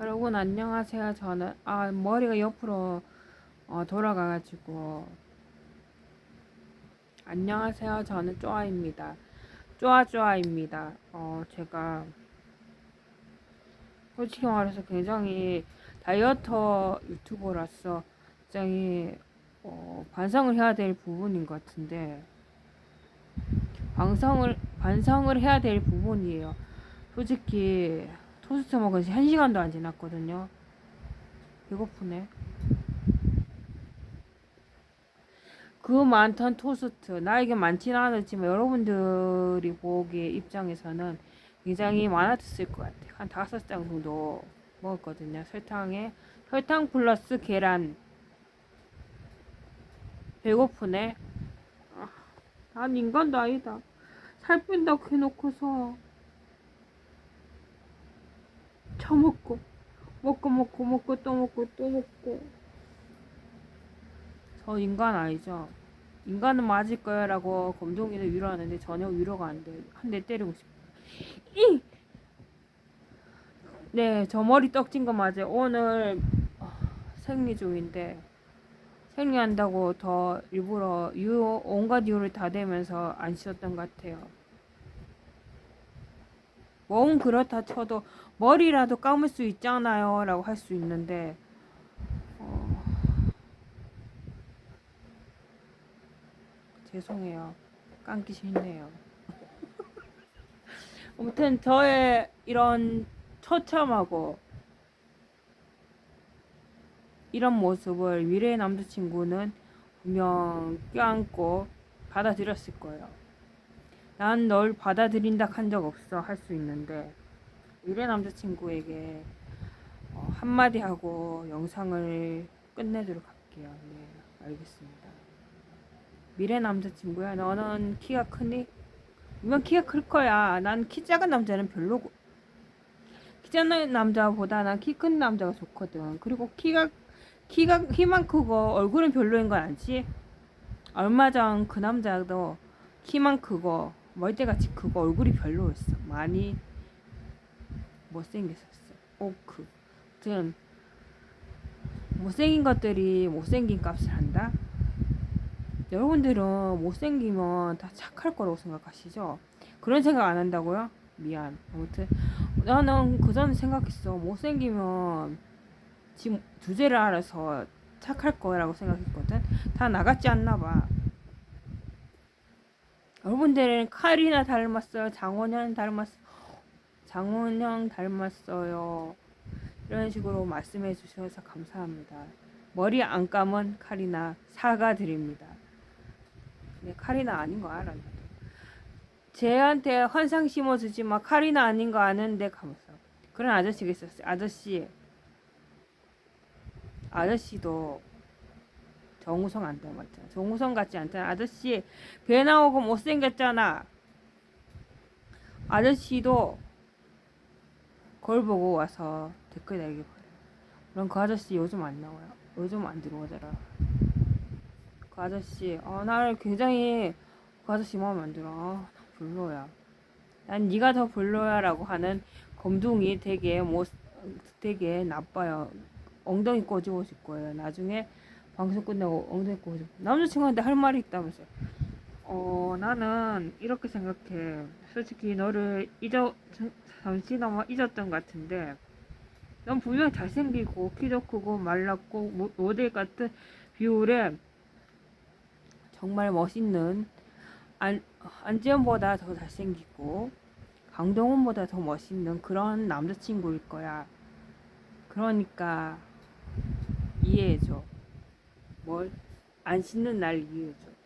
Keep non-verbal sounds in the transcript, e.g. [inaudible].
여러분 안녕하세요. 저는 아 머리가 옆으로 어, 돌아가가지고 안녕하세요. 저는 쪼아입니다. 쪼아쪼아입니다. 어 제가 솔직히 말해서 굉장히 다이어터 유튜버라서 굉장히 어, 반성을 해야 될 부분인 것 같은데 반성을 반성을 해야 될 부분이에요. 솔직히 토스트 먹은 지 1시간도 안 지났거든요. 배고프네. 그 많던 토스트, 나에게 많지는 않았지만 여러분들이 보기 입장에서는 굉장히 많았을 것 같아요. 한 다섯 장 정도 먹었거든요. 설탕에, 설탕 플러스 계란. 배고프네. 아, 난 인간도 아니다. 살 뺀다고 해놓고서 처먹고 먹고 먹고 먹고 또 먹고 또 먹고. 저 인간 아니죠? 인간은 맞을 거야 라고 검동이는 위로하는데 전혀 위로가 안돼한 대 때리고 싶어 이! 네저 머리 떡진 거 맞아요. 오늘 어, 생리 중인데 생리한다고 더 일부러 이유 온갖 이유를 다 대면서 안 쉬었던 것 같아요 몸 그렇다 쳐도 머리라도 감을 수 있잖아요 라고 할 수 있는데 어... 죄송해요. 감기 싫네요. [laughs] 아무튼 저의 이런 처참하고 이런 모습을 미래의 남자친구는 분명 껴안고 받아들였을 거예요 난 널 받아들인다 한 적 없어 할 수 있는데 미래 남자친구에게 어, 한마디 하고 영상을 끝내도록 할게요. 네, 알겠습니다. 미래 남자친구야, 너는 키가 크니? 분명 키가 클 거야. 난 키 작은 남자는 별로고. 키 작은 남자보다 난 키 큰 남자가 좋거든. 그리고 키가 키가 키만 크고 얼굴은 별로인 건 알지? 얼마 전 그 남자도 키만 크고 머리대같이 크고 얼굴이 별로였어. 많이 못생겼었어. 오크. 아무튼 못생긴 것들이 못생긴 값을 한다. 여러분들은 못생기면 다 착할 거라고 생각하시죠? 그런 생각 안 한다고요? 미안. 아무튼 나는 그전 생각했어. 못생기면 지금 주제를 알아서 착할 거라고 생각했거든. 다 나같지 않나 봐. 여러분들은 칼이나 닮았어요. 장원현 닮았어. 장원영 닮았어요. 이런 식으로 말씀해 주셔서 감사합니다. 머리 안 감은 칼이나 사과드립니다. 네, 칼이나 아닌 거 알아요. 쟤한테 환상 심어주지 마. 칼이나 아닌 거 아는데 가면서 그런 아저씨가 있었어요. 아저씨. 아저씨도 정우성 안 닮았잖아. 정우성 같지 않잖아. 아저씨 배 나오고 못생겼잖아. 아저씨도 그걸 보고 와서 댓글 달기 바래요. 그럼 그 아저씨 요즘 안 나와요. 요즘 안 들어오더라. 그 아저씨, 어, 나를 굉장히 그 아저씨 마음에 안 들어. 아, 별로야. 난 네가 더 별로야라고 하는 검둥이 되게 못, 되게 나빠요. 엉덩이 꼬집고 싶 거예요. 나중에 방송 끝나고 엉덩이 꼬집고 남자친구한테 할 말이 있다면서. 어, 나는 이렇게 생각해. 솔직히 너를 잊어, 잠시나마 잊었던 것 같은데, 넌 분명 잘생기고, 키도 크고, 말랐고, 모- 모델 같은 비율에 정말 멋있는, 안, 안지현보다 더 잘생기고, 강동원보다 더 멋있는 그런 남자친구일 거야. 그러니까, 이해해줘. 뭘? 안 씻는 날 이해해줘.